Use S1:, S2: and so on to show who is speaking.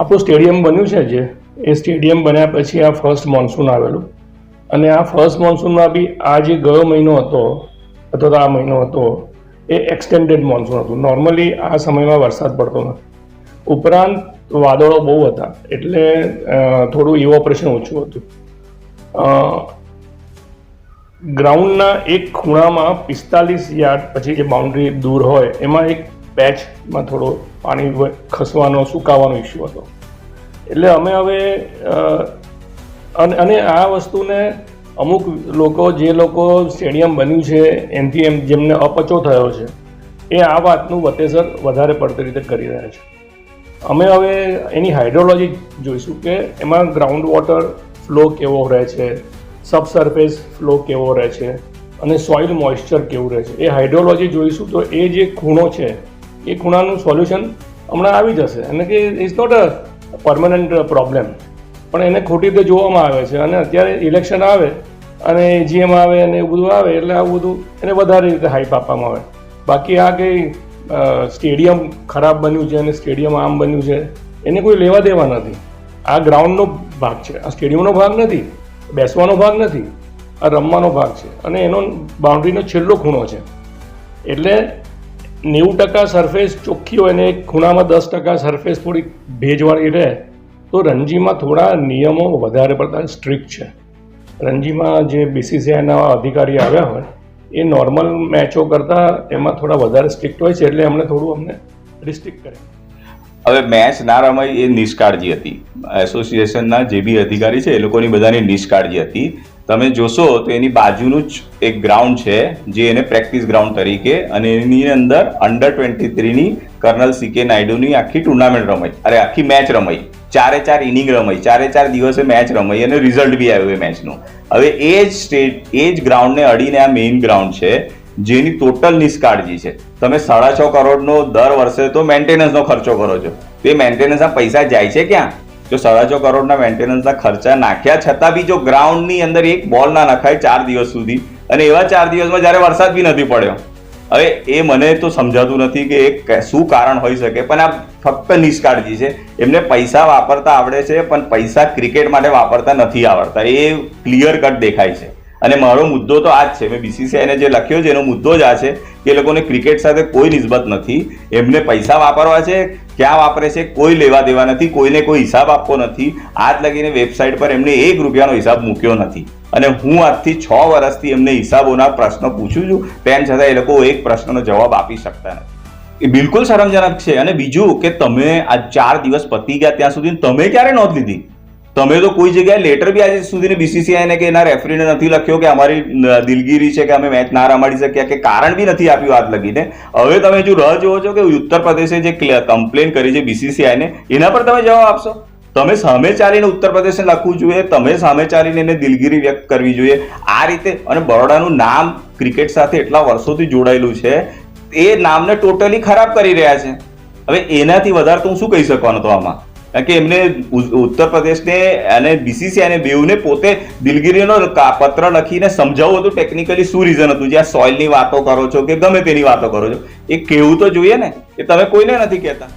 S1: આપણું સ્ટેડિયમ બન્યું છે જે એ સ્ટેડિયમ બન્યા પછી આ ફર્સ્ટ મોન્સૂન આવેલું. અને આ ફર્સ્ટ મોન્સૂનમાં બી આ જે ગયો મહિનો હતો, અથવા તો આ મહિનો હતો, એ એક્સટેન્ડેડ મોન્સૂન હતું. નોર્મલી આ સમયમાં વરસાદ પડતો નથી. ઉપરાંત વાદળો બહુ હતા, એટલે થોડું ઇવોપરેશન ઓછું હતું. ગ્રાઉન્ડના એક ખૂણામાં પિસ્તાલીસ યાર્ડ પછી જે બાઉન્ડ્રી દૂર હોય, એમાં એક પેચમાં થોડો પાણી ખસવાનો, સુકાવાનો ઇસ્યુ હતો. એટલે અમે હવે અને અને આ વસ્તુને અમુક લોકો, જે લોકો સ્ટેડિયમ બન્યું છે એનથી એમ જેમને અપચો થયો છે, એ આ વાતનું વતેસર વધારે પડતી રીતે કરી રહ્યા છે. અમે હવે એની હાઇડ્રોલોજી જોઈશું કે એમાં ગ્રાઉન્ડ વોટર ફ્લો કેવો રહે છે, સબસર્ફેસ ફ્લો કેવો રહે છે, અને સોઇલ મોઇશ્ચર કેવું રહે છે. એ હાઇડ્રોલોજી જોઈશું તો એ જે ખૂણો છે એ ખૂણાનું સોલ્યુશન હમણાં આવી જશે. અને કે is not a permanent problem પણ એને ખોટી રીતે જોવામાં આવે છે. અને અત્યારે ઇલેક્શન આવે અને જીએમ આવે અને એવું બધું આવે એટલે આવું બધું એને વધારે રીતે હાઈપ આપવામાં આવે. બાકી આ કંઈ સ્ટેડિયમ ખરાબ બન્યું છે અને સ્ટેડિયમ આમ બન્યું છે, એને કોઈ લેવા દેવા નથી. આ ગ્રાઉન્ડનો ભાગ છે. આ સ્ટેડિયમનો ભાગ નથી. બેસવાનો ભાગ નથી. આ રમવાનો ભાગ છે. અને એનો બાઉન્ડ્રીનો છેલ્લો ખૂણો છે. એટલે નેવું ટકા સરફેસ ચોખ્ખી હોય અને ખૂણામાં દસ ટકા સરફેસ થોડી ભેજવાળી રહે, તો રણજીમાં થોડા નિયમો વધારે પડતા સ્ટ્રિક્ટ છે. રણજીમાં જે બીસીસીઆઈના અધિકારી આવ્યા હોય, એ નોર્મલ મેચો કરતાં એમાં થોડા વધારે સ્ટ્રિક્ટ હોય છે, એટલે એમણે થોડું અમને રિસ્ટ્રિક્ટ કરે
S2: હવે મેચ ના રમાય એ નિષ્કાળજી હતી. એસોસિએશનના જે બી અધિકારી છે, એ લોકોની બધાની નિષ્કાળજી હતી. તમે જોશો તો એની બાજુનું જ એક ગ્રાઉન્ડ છે, જે એને પ્રેક્ટિસ ગ્રાઉન્ડ તરીકે અને એની અંદર અંડર ટ્વેન્ટી થ્રીની કર્નલ સી કે નાયડુની આખી ટુર્નામેન્ટ રમાઈ. અરે, આખી મેચ રમાઈ. ચારે ચાર ઇનિંગ રમાઈ. ચારે ચાર દિવસે મેચ રમાઈ અને રિઝલ્ટ બી આવ્યું એ મેચનું હવે એ જ સ્ટેટ એ જ ગ્રાઉન્ડને અડીને આ મેઇન ગ્રાઉન્ડ છે, જેની ટોટલ નિષ્કાળજી છે. તમે સાડા છ કરોડનો દર વર્ષે તો મેન્ટેનન્સનો ખર્ચો કરો છો. તે મેન્ટેનન્સના પૈસા જાય છે ક્યાં? જો સાડા છ કરોડના મેન્ટેનન્સના ખર્ચા નાખ્યા છતાં બી જો ગ્રાઉન્ડની અંદર એક બોલ ના નખાય ચાર દિવસ સુધી, અને એવા ચાર દિવસમાં જ્યારે વરસાદ બી નથી પડ્યો, હવે એ મને તો સમજાતું નથી કે એ શું કારણ હોઈ શકે, પણ આ ફક્ત નિષ્કાળજી છે. એમને પૈસા વાપરતા આવડે છે, પણ પૈસા ક્રિકેટ માટે વાપરતા નથી આવડતા. એ ક્લિયર કટ દેખાય છે. અને મારો મુદ્દો તો આ જ છે. મેં બીસીસીઆઈને જે લખ્યો છે, એનો મુદ્દો જ આ છે કે એ લોકોને ક્રિકેટ સાથે કોઈ નિસ્બત નથી. એમને પૈસા વાપરવા છે ક્યાં વાપરે છે? કોઈ લેવા દેવા નથી, કોઈને કોઈ હિસાબ આપવો નથી. આજ લગીને વેબસાઇટ પર એમને એક રૂપિયાનો હિસાબ મૂક્યો નથી. અને હું આજથી છ વર્ષથી એમને હિસાબોના પ્રશ્નો પૂછું છું, તેમ છતાં એ લોકો એક પ્રશ્નનો જવાબ આપી શકતા નથી. એ બિલકુલ શરમજનક છે. અને બીજું કે તમે આ ચાર દિવસ પતી ગયા ત્યાં સુધી, તમે ક્યારે નોંધ લીધી? તમે તો કોઈ જગ્યાએ લેટર બી આજે સુધી બીસીસીઆઈને કે એના રેફરીને નથી લખ્યો કે અમારી દિલગીરી છે કે અમે મેચ ના રમાડી શક્યા કે કારણ બી નથી આપ્યું આજ લગીને? હવે તમે જો રાહ જોવો છો કે ઉત્તર પ્રદેશે જે કમ્પ્લેન કરી છે બીસીસીઆઈને એના પર તમે જવાબ આપશો? તમે સામે ચાલીને ઉત્તર પ્રદેશને લખવું જોઈએ, તમે સામે ચાલીને એને દિલગીરી વ્યક્ત કરવી જોઈએ. આ રીતે, અને બરોડાનું નામ ક્રિકેટ સાથે એટલા વર્ષોથી જોડાયેલું છે, એ નામને ટોટલી ખરાબ કરી રહ્યા છે. હવે એનાથી વધારે તો હું શું કહી શકવાનો તો આમાં? કારણ કે એમને ઉત્તર પ્રદેશને અને બીસીસીઆઈને બેઉને પોતે દિલગીરીનો પત્ર લખીને સમજાવવું હતું. ટેકનિકલી શું રીઝન હતું? જ્યાં સોઇલની વાતો કરો છો કે ગમે તેની વાતો કરો છો. એ કહેવું તો જોઈએ ને. કે તમે કોઈને નથી કહેતા.